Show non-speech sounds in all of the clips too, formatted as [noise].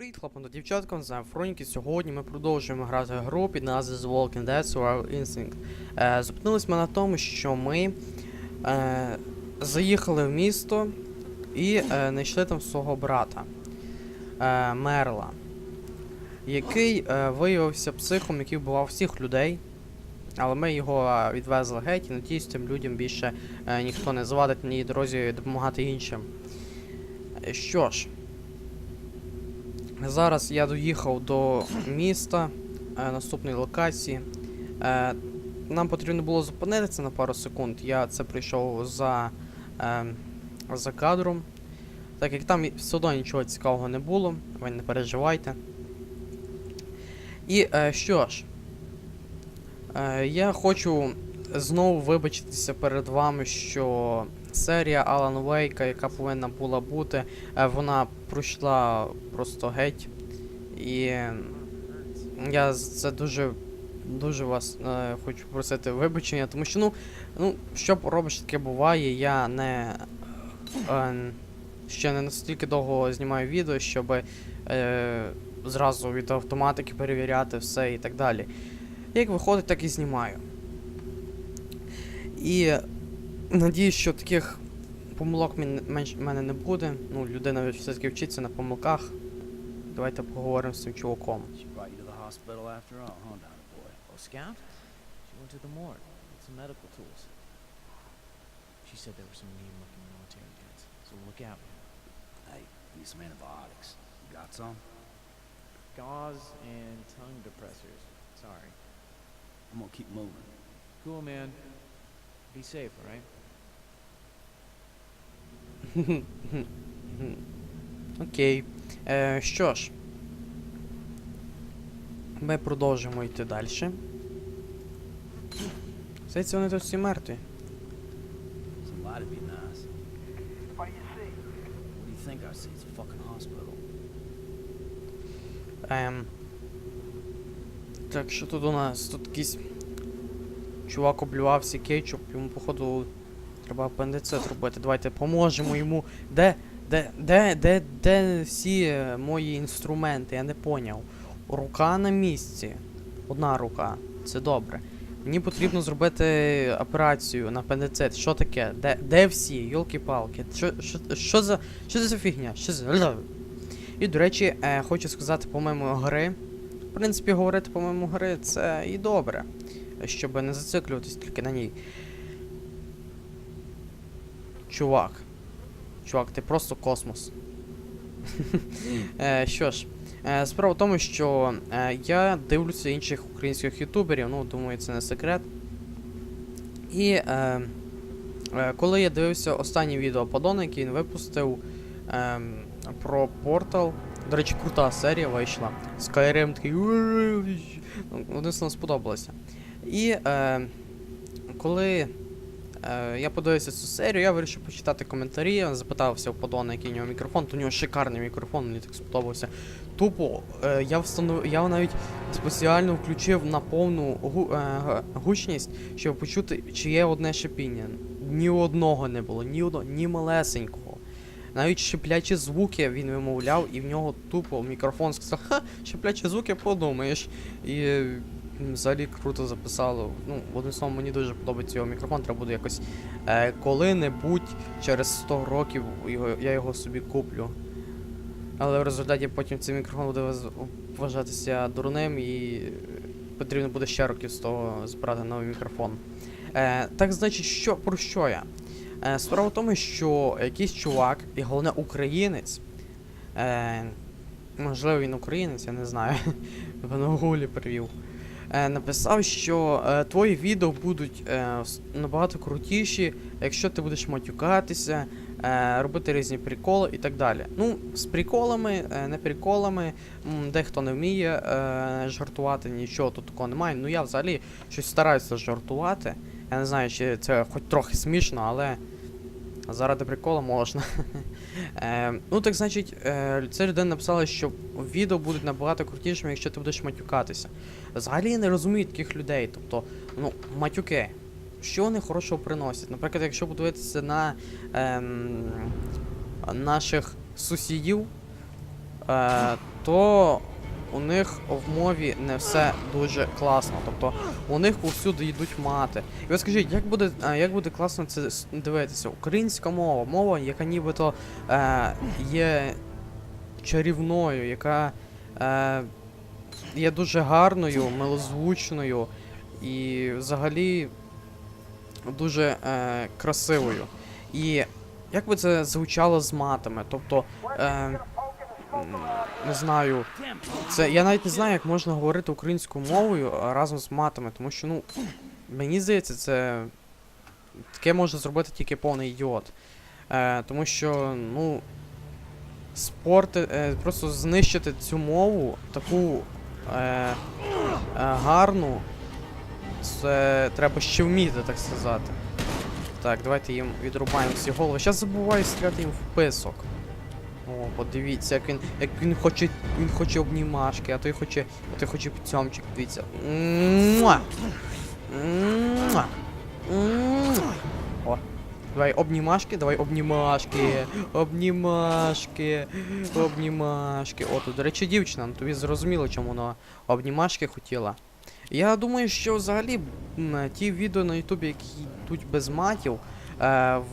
привіт, хлопам та дівчаткам, з вами. Сьогодні ми продовжуємо грати гру під назвою The Walking Dead Survival Instinct. Е, зупинились ми на тому, що ми е, заїхали в місто і е, знайшли там свого брата е, Мерла, який е, виявився психом, який вбивав всіх людей. Але ми його відвезли геть і надіюсь, тим людям більше е, ніхто не завадить на її дорозі допомагати іншим. Е, Що ж, Зараз я доїхав до міста е, наступної локації. Е, нам потрібно було зупинитися на пару секунд. Я це прийшов за, е, за кадром. Так як там все одно нічого цікавого не було, ви не переживайте. І е, що ж, я хочу знову вибачитися перед вами, що серія Alan Wake, яка повинна була бути, е, вона пройшла просто геть. І я це дуже дуже вас е, хочу просити вибачення, тому що, ну, ну, що робиш, таке буває, я не е, ще не настільки довго знімаю відео, щоб е, зразу від автоматики перевіряти все і так далі. Як виходить, так і знімаю. І надіюсь, що таких помилок менш- в мене не буде. Ну, людина все-таки вчиться на помилках. Давайте поговоримо з цим чуваком. She? Oh, said there were some mean-looking military guns, so look out. Hey, need some antibiotics. You got some? Gauze and tongue depressors. Sorry. I'm gonna keep moving. Cool, man. Be safe, alright? [laughs] Окей. Е, що ж. Ми продовжимо йти далі. Здається, вони тут всі мертві. Ем. Так, що тут у нас? Тут якийсь чувак облювався кетчуп, йому походу треба апендицит робити. Давайте поможемо йому. Де? Де, де, де, де всі е, мої інструменти? Я не поняв. Рука на місці. Одна рука. Це добре. Мені потрібно зробити операцію на апендицит. Що таке? Де, де всі? Йолки-палки. Що, за. Що це за фігня? Що за. І, до речі, е, хочу сказати, по-моєму, гри. В принципі, говорити, по-моєму, гри це і добре. Щоб не зациклюватись тільки на ній. Чувак. Чувак, ти просто космос. [laughs] Е, Що ж, е, справа в тому, що е, я дивлюся інших українських ютуберів, ну, думаю, це не секрет. І е, коли я дивився останнє відео Падона, яке він випустив е, про Портал. До речі, крута серія вийшла. Skyrim такий. Вони нам сподобалося. І е, коли е, я подивився цю серію, я вирішив почитати коментарі, запитався у Подона, який у нього мікрофон, то у нього шикарний мікрофон, мені так сподобався. Тупо, е, я встановив, я навіть спеціально включив на повну гу, е, гучність, щоб почути, чи є одне шипіння. Ні одного не було, ні одного, ні малесенького. Навіть шиплячі звуки він вимовляв, і в нього тупо мікрофон сказав, ха, шиплячі звуки подумаєш. І взагалі круто записало. Ну, одним словом, мені дуже подобається його мікрофон, треба буде якось е, коли-небудь через 100 років його, я його собі куплю. Але в результаті потім цей мікрофон буде вважатися дурним і потрібно буде ще років з того збирати новий мікрофон. Е, так значить, що про що я? Е, справа в тому, що якийсь чувак, і головне українець. Е, можливо, він українець, я не знаю. [laughs] Воно гулі привів. Е, написав, що е, твої відео будуть е, набагато крутіші, якщо ти будеш матюкатися, робити різні приколи і так далі. Ну, з приколами, не приколами, дехто не вміє жартувати, нічого тут такого немає. Ну я взагалі щось стараюся жартувати. Я не знаю, чи це хоч трохи смішно, але заради приколу можна. [laughs] е, ну, так значить, е, ця людина написала, що відео будуть набагато крутішими, якщо ти будеш матюкатися. Взагалі я не розумію таких людей. Тобто, ну, матюки. Що вони хорошого приносять? Наприклад, якщо подивитися на ем, наших сусідів, е, то у них в мові не все дуже класно. Тобто у них повсюди йдуть мати. І от скажіть, як буде, е, як буде класно це дивитися? Українська мова, мова, яка нібито е, є чарівною, яка е, є дуже гарною, милозвучною і взагалі дуже е, красивою. І як би це звучало з матами? Тобто, е, не знаю, це я навіть не знаю, як можна говорити українською мовою разом з матами, тому що, ну, мені здається, це таке може зробити тільки повний ідіот. Е, тому що, ну, спорт, е, просто знищити цю мову, таку е, е, гарну, це треба ще вміти, так сказати. Так, давайте їм відрубаємо всі голови. Зараз забуваю стріляти їм в писок. О, подивіться, як він, як він хоче, він хоче обнімашки, а той хоче, а той хоче цьомчик, дивіться. Муа! Муа! Муа! О, давай обнімашки, давай обнімашки, обнімашки, обнімашки. О, тут, до речі, дівчина, ну тобі зрозуміло, чому вона обнімашки хотіла. Я думаю, що взагалі ті відео на Ютубі, які йдуть без матів,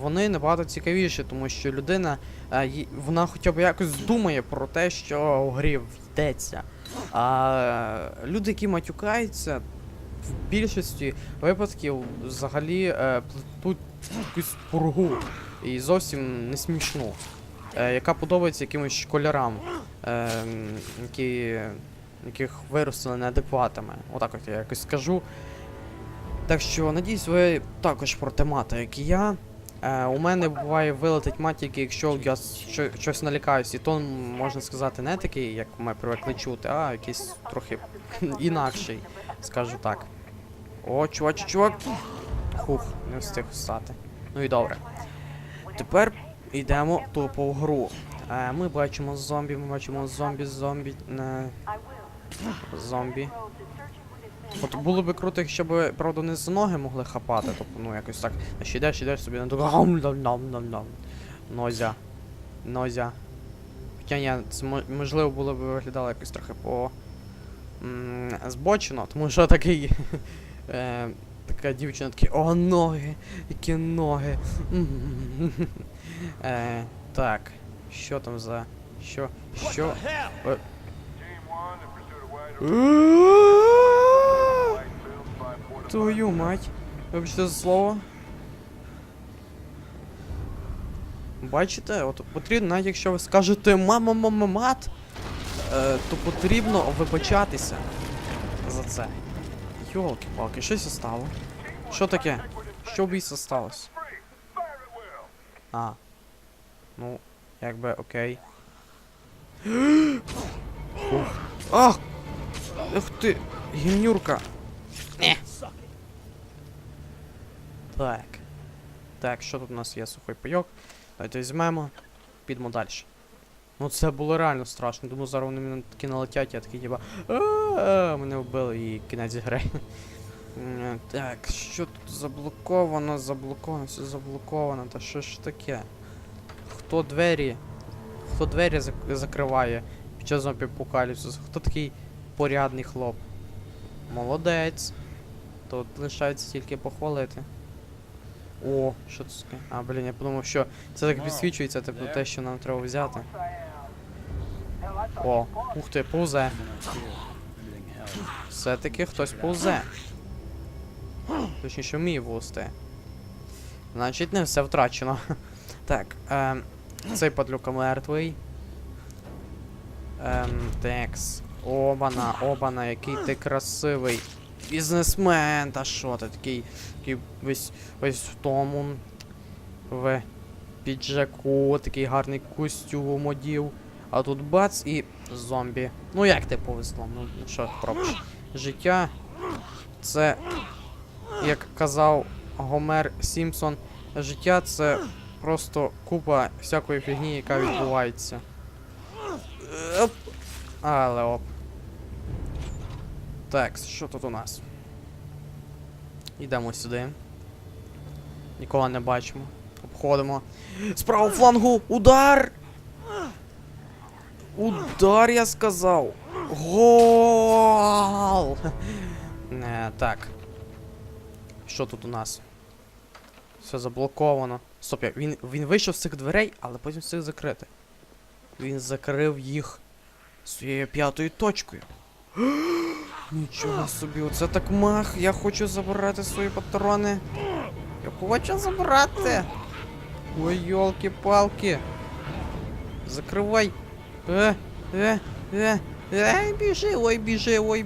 вони набагато цікавіші, тому що людина, е, вона хоча б якось думає про те, що у грі йдеться. А е, люди, які матюкаються, в більшості випадків взагалі е, плетуть якусь пургу і зовсім не смішну, е, яка подобається якимось школярам, е, які яких виростили неадекватами. Отак от я якось скажу. Так що, надіюсь, ви також проти мата, як і я. Е, у мене буває вилетить мат, тільки якщо я що, щось налякаюсь, і то можна сказати не такий, як ми привикли чути, а якийсь трохи [laughs] інакший, скажу так. О, чувак, чувак. Хух, не встиг встати. Ну і добре. Тепер йдемо тупо в гру. Е, ми бачимо зомбі, ми бачимо зомбі, зомбі. Не... Зомбі. От було би круто, якщо б, правда, не з ноги могли хапати, тобто, ну якось так. А ще йдеш, йдеш собі на нам Нозя. Нозя. Хоча ні, це можливо було б виглядало якось трохи по. м, збочено, тому що такий. [laughs] е, така дівчина такий, о, ноги, які ноги. [laughs] Е, так. Що там за. Що? Що? [gasps] Твою мать. Вибачте за слово. Бачите, от потрібно, навіть якщо ви скажете мама мама мат, е, то потрібно вибачатися за це. Йолки-палки, щось стало. Що таке? Що біса сталося? А. Ну, якби окей. [gasps] Ах! Ух ти! Гімнюрка! Не. Так. Так, що тут у нас є сухий пайок? Давайте візьмемо. Підемо далі. Ну це було реально страшно. Думаю, зараз вони мене такі налетять, я такий типа. Мене вбили і кінець гри. Так, що тут заблоковано, заблоковано, все заблоковано. Та що ж таке? Хто двері? Хто двері закриває під час зомбі-апокаліпсису? Хто такий порядний хлоп? Молодець. Тут лишається тільки похвалити. О, що це таке? А, блін, я подумав, що це так підсвічується, типу те, що нам треба взяти. О, ух ти, повзе. Все-таки хтось повзе. Точніше, вміє повзти. Значить, не все втрачено. [laughs] Так, ем, цей падлюка мертвий. Ем, текс. Обана, обана, який ти красивий. Бізнесмен, та що ти такий, такий весь, весь в тому. В піджаку, такий гарний костюм одів. А тут бац і зомбі. Ну як ти повезло? Ну ну що пробиш? Життя це, як казав Гомер Сімпсон, життя це просто купа всякої фігні, яка відбувається. Оп. Але оп. Так, що тут у нас? Йдемо сюди. Нікого не бачимо. Обходимо. З флангу! Удар! Удар, я сказав. Гол! Не, так. Що тут у нас? Все заблоковано. Стоп, він, він вийшов з цих дверей, але потім встиг закрити. Він закрив їх своєю п'ятою точкою. Нічого собі, оце так мах. Я хочу забирати свої патрони. Я хочу забрати. Ой, йолки-палки. Закривай. Е, е, е, е, біжи, ой, біжи, ой,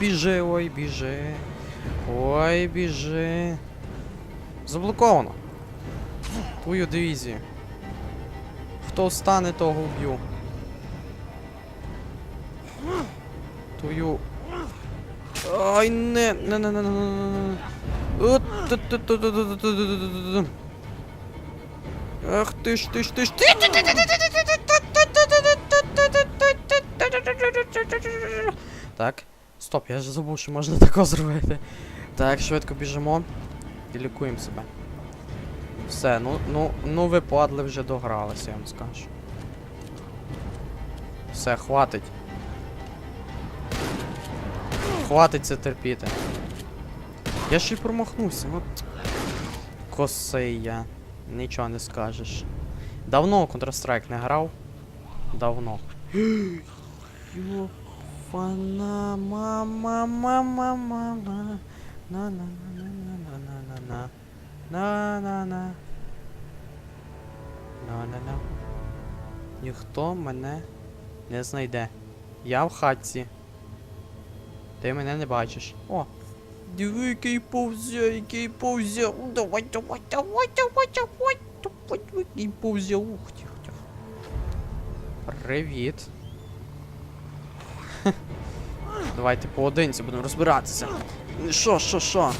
біжи, ой, біжи. Ой, біжи. Заблоковано. Твою дивізію. Хто встане, того вб'ю. Твою. Ай, не. не не не не не не Ах ти ж ти ж ти ж ти. Так. Стоп, я ж забув, що можна тако зробити. Так, швидко біжимо і лікуємо себе. Все, ну ну, ну ви падли вже догралися, я вам скажу. Все, хватить. Хватить це терпіти. Я ще й промахнувся, от. Косий я. Нічого не скажеш. Давно Counter-Strike не грав. Давно. Йофана мама мама мама на на на на на на на на на на на на на Ніхто мене не знайде. Я в хатці. Ти мене не бачиш. О! Диви, який повзе, який повзе. Давай, давай, давай, давай, давай, давай, який повзе. Ух, тихо, тихо. Привіт. [laughs] Давайте поодинці будемо розбиратися. Що, що, що?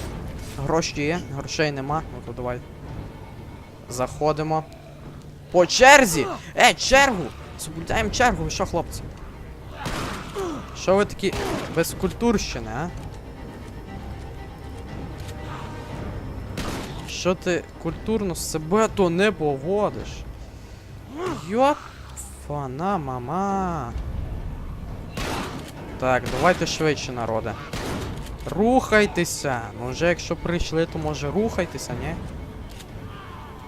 Гроші є, грошей нема. Ну то давай. Заходимо. По черзі! Е, чергу! Соблюдаємо чергу, ви що, хлопці? Що ви такі без культурщини, а? Що ти культурно себе то не поводиш? Йоп, фана мама. Так, давайте швидше, народе. Рухайтеся! Ну вже якщо прийшли, то може рухайтеся, ні?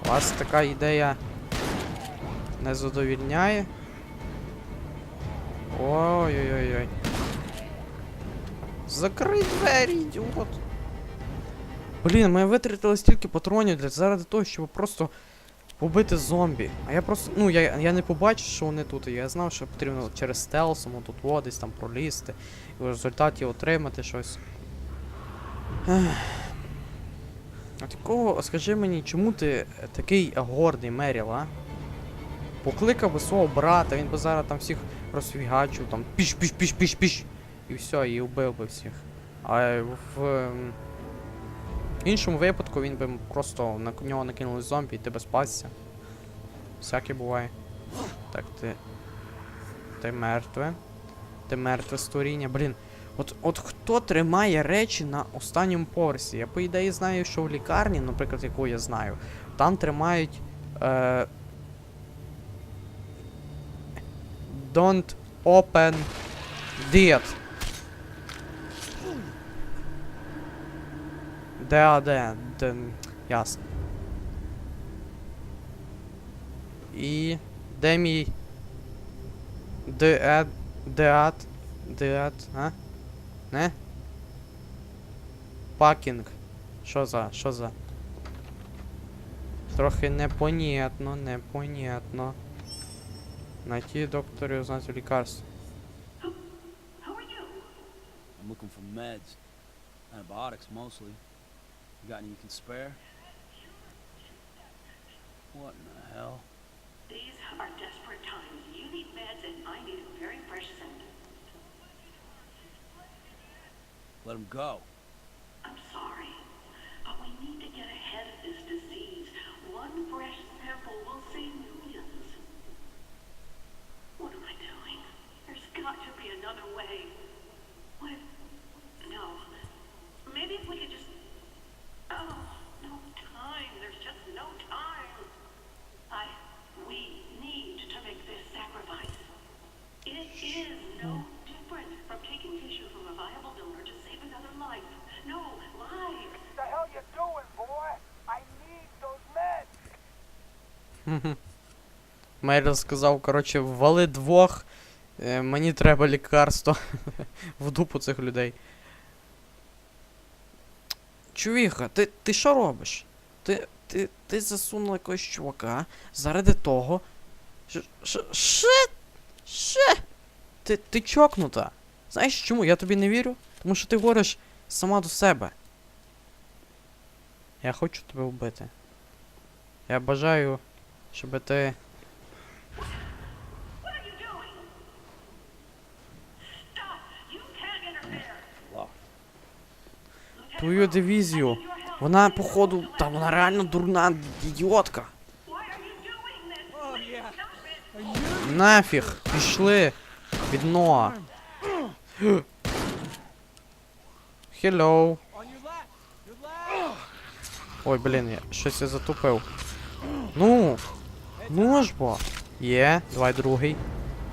Вас така ідея не задовільняє. Ой-ой-ой-ой. Закрий двері, ідіот. Блін, ми витратили стільки патронів для заради того, щоб просто побити зомбі. А я просто. Ну, я, я не побачив, що вони тут. Я знав, що потрібно через стелсом тут во, десь там пролізти. І в результаті отримати щось. А такого, скажи мені, чому ти такий гордий Меріл, а? Покликав би свого брата, він би зараз там всіх розфігачив, там піш, І все, і вбив би всіх. А в ем, іншому випадку він би просто на нього накинули зомбі і ти би спасся. Всяке буває. Так, ти. Ти мертве. Ти мертве створіння. Блін. От, от хто тримає речі на останньому поверсі? Я по ідеї знаю, що в лікарні, наприклад, яку я знаю, там тримають. Е, don't open Дід. Де, а де? Де, ясно. І де мій Деад, деат, деат, а? Не? Пакінг. Що за, що за? Трохи непонятно, непонятно. Найти докторів знати лікарство. I'm looking for meds. Antibiotics mostly. You got any you can spare? What in the hell? These are desperate times. You need meds and I need a very fresh scent. Let him go. I'm sorry, but we need to get ahead of this disease. One fresh sample will save millions. What am I doing? There's got to be another way. Меріл сказав, коротше, вали двох. е, Мені треба лікарство. [laughs] В дупу цих людей. Чувіха, ти, ти що робиш? Ти, ти, ти засунула якогось чувака заради того. Що? Що? Ти, ти чокнута. Знаєш чому? Я тобі не вірю? Тому що ти говориш сама до себе. Я хочу тебе вбити. Я бажаю, щоб ти. Твою дивізію. Вона, походу, та вона реально дурна ідіотка. Нафіг, пішли від Ноа. Left! Ой, блін, я щось я затупив. Ну, ну ж бо. Є, давай другий.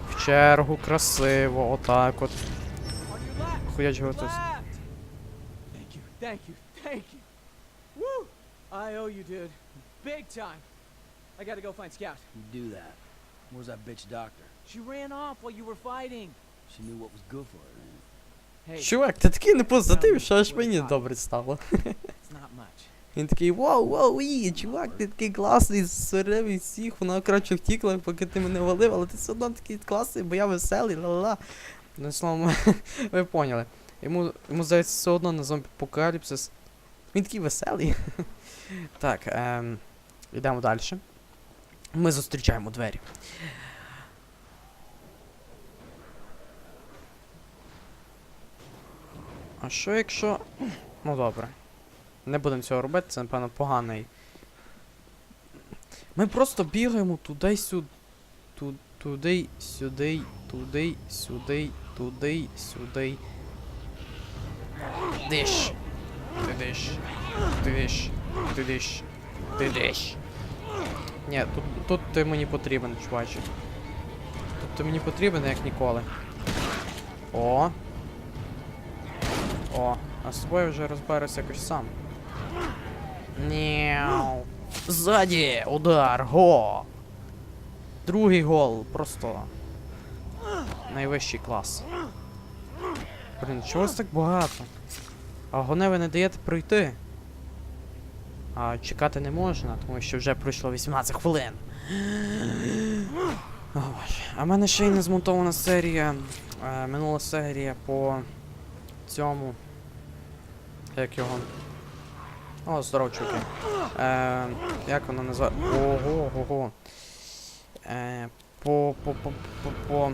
В чергу, красиво, отак от. On your left! Хуяч його тут. Left! Thank you, thank you, thank you. Woo! I owe you, dude. Big time. I gotta go find Scout. You do that. Where's that bitch doctor? She ran off while you were fighting. She knew what was good for her, man. Hey, Чувак, ти такий не позитив, що аж мені добре стало. it's not much. Він такий, вау, вау, і, чувак, ти такий класний, свиревий всіх, вона коротше втікла, поки ти мене валив, але ти все одно такий класний, бо я веселий, ла-ла-ла. Ну, словом, [laughs] ви поняли. Йому, йому здається, все одно на зомбі апокаліпсис. Він такий веселий. [laughs] так, ем, йдемо далі. Ми зустрічаємо двері. А що якщо. Ну добре. Не будемо цього робити, це, напевно, поганий. Ми просто бігаємо туди сюди. Ту, туди, сюди, туди, сюди, туди, сюди. Диш. Ти диш. Ти диш. Ти диш. Ти. Ні, тут, тут ти мені потрібен, чуваче. Тут ти мені потрібен, як ніколи. О. О, а з тобою вже розберуся якось сам. Няу. Ззаді! Удар! Го! Другий гол, просто. Найвищий клас. Блін, чого так багато? А гоне ви не даєте пройти. А чекати не можна, тому що вже пройшло 18 хвилин. О. А в мене ще й не змонтована серія. Е, минула серія по цьому. Як його? О, здоров, чуваки. Е, як вона називає? Ого, ого. Е, по, по, по, по, по.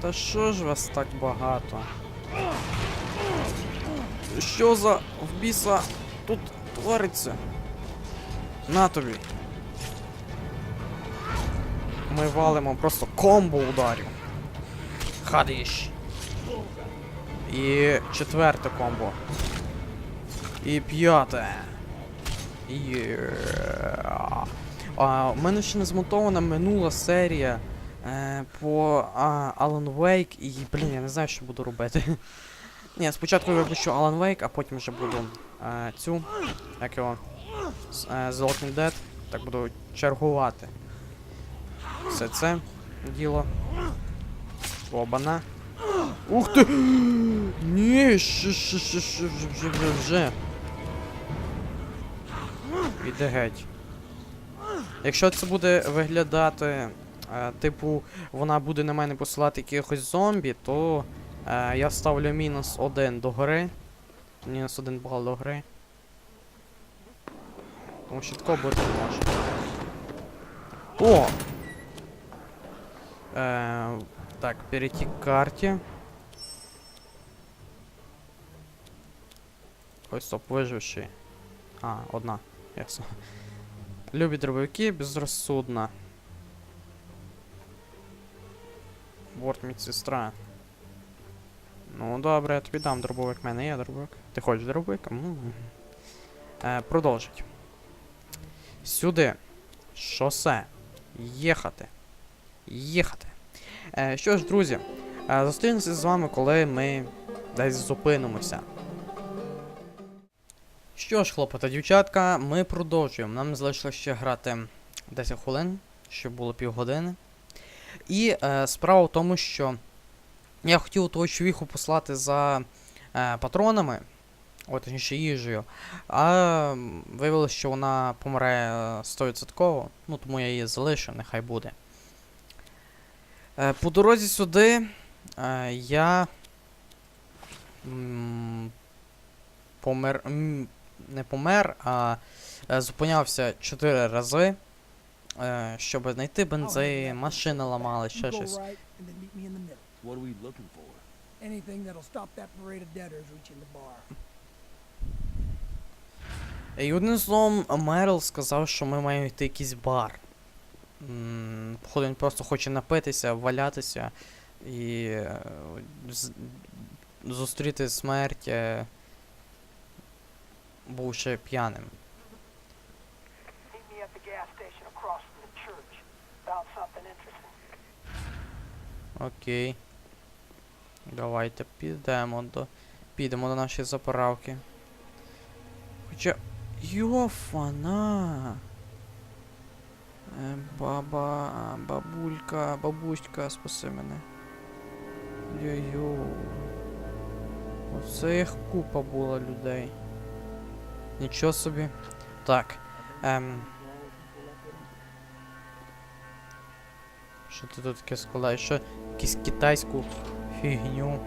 Та що ж вас так багато? Що за в біса тут твориться? На тобі. Ми валимо просто комбо ударів. Хадиш. І четверте комбо. І п'яте. Є. А, у мене ще не змонтована минула серія е, по а, Alan Wake і, блін, я не знаю, що буду робити. Ні, спочатку я випущу Alan Wake, а потім вже буду е, цю, як його, е, The Walking Dead, так буду чергувати. Все це діло. Обана. Ух ти! [gasps] Ні, ще, ще, ще, ще, вже, вже, вже. Іде геть. Якщо це буде виглядати, е, типу, вона буде на мене посилати якихось зомбі, то е, я ставлю мінус один до гри. Мінус один бал до гри. Тому що такого бути не може. О! Е, так, перейти к карте. Ой, стоп, виживший. А, одна. Ясно. Любі дробовики, безрозсудно. Борт медсестра. Ну, добре, я тобі дам дробовик, в мене є дробовик. Ти хочеш дробовик? М. Е, продовжить. Сюди. Шосе. Їхати. Їхати. Е, що ж, друзі, е, зустрінемося з вами, коли ми десь зупинимося. Що ж, хлопці та дівчатка, ми продовжуємо. Нам залишилося ще грати 10 хвилин, щоб було півгодини. І е, справа в тому, що я хотів того човіху послати за е, патронами, от точніше їжею, а виявилося, що вона помре е, 100%, ну тому я її залишу, нехай буде. Е, по дорозі сюди е, я помер. Не помер, а е, зупинявся 4 рази, е, щоб знайти бензин, машина ламалась, ще щось. І одним словом, Мерл сказав, що ми маємо йти в якийсь бар. Походу, він просто хоче напитися, валятися і е, зустріти смерть, Found something interesting. Окей. Давайте підемо до. Підемо до нашої заправки. Хоча. Йофана. Е, баба. Бабулька, бабуська, спаси мене. Йо-йо. Оце їх купа була людей. Нічого собі. Так. Ем. Що ти тут таке складаєш? Що якусь китайську фігню.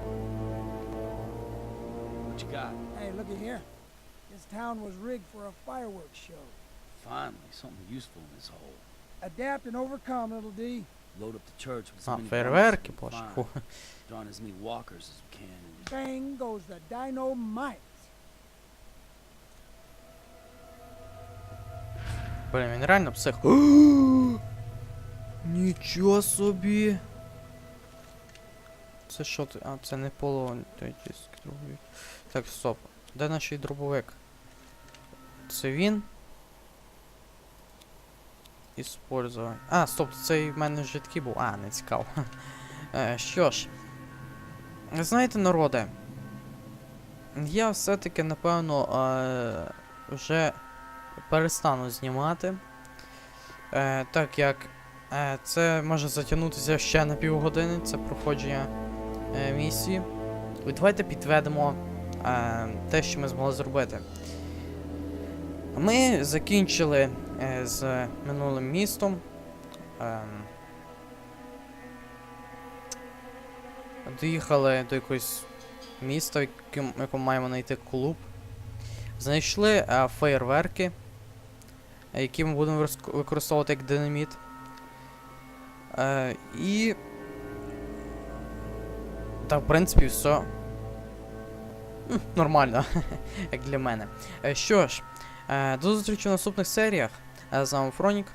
What you got? Hey, looky here. This town was rigged for a fireworks show. Finally, something useful in this hole. Adapt and overcome, little D. Load up the church with as А, many фейерверки, bombs as we боже. can фу. find. Draw in as many walkers as we can. And Bang goes the dynamite. Блін, він реально псих. [gasps] Нічого собі. Це що ти? А, це не поло той тільки дробовик. Так, стоп. Де наш дробовик? Це він? Іспользувати. А, стоп, це в мене вже такий був. А, не цікаво. [laughs] Е, що ж. Знаєте, народе. Я все-таки, напевно, е, вже перестану знімати. Е, так як е, це може затягнутися ще на півгодини, це проходження е, місії. І давайте підведемо е, те, що ми змогли зробити. Ми закінчили е, з минулим містом. Е, доїхали до якогось міста, в якому, маємо знайти клуб. Знайшли е, феєрверки, е, які ми будемо використовувати як динаміт. Е, і. Та, в принципі, все. Нормально, [laughs] як для мене. Е, що ж, е, до зустрічі в наступних серіях. Е, з вами Фронік.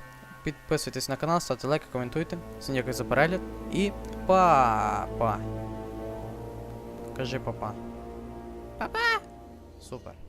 Підписуйтесь на канал, ставте лайки, коментуйте. Всім дякую за перегляд. І па-па. Кажи папа. Папа! Супер.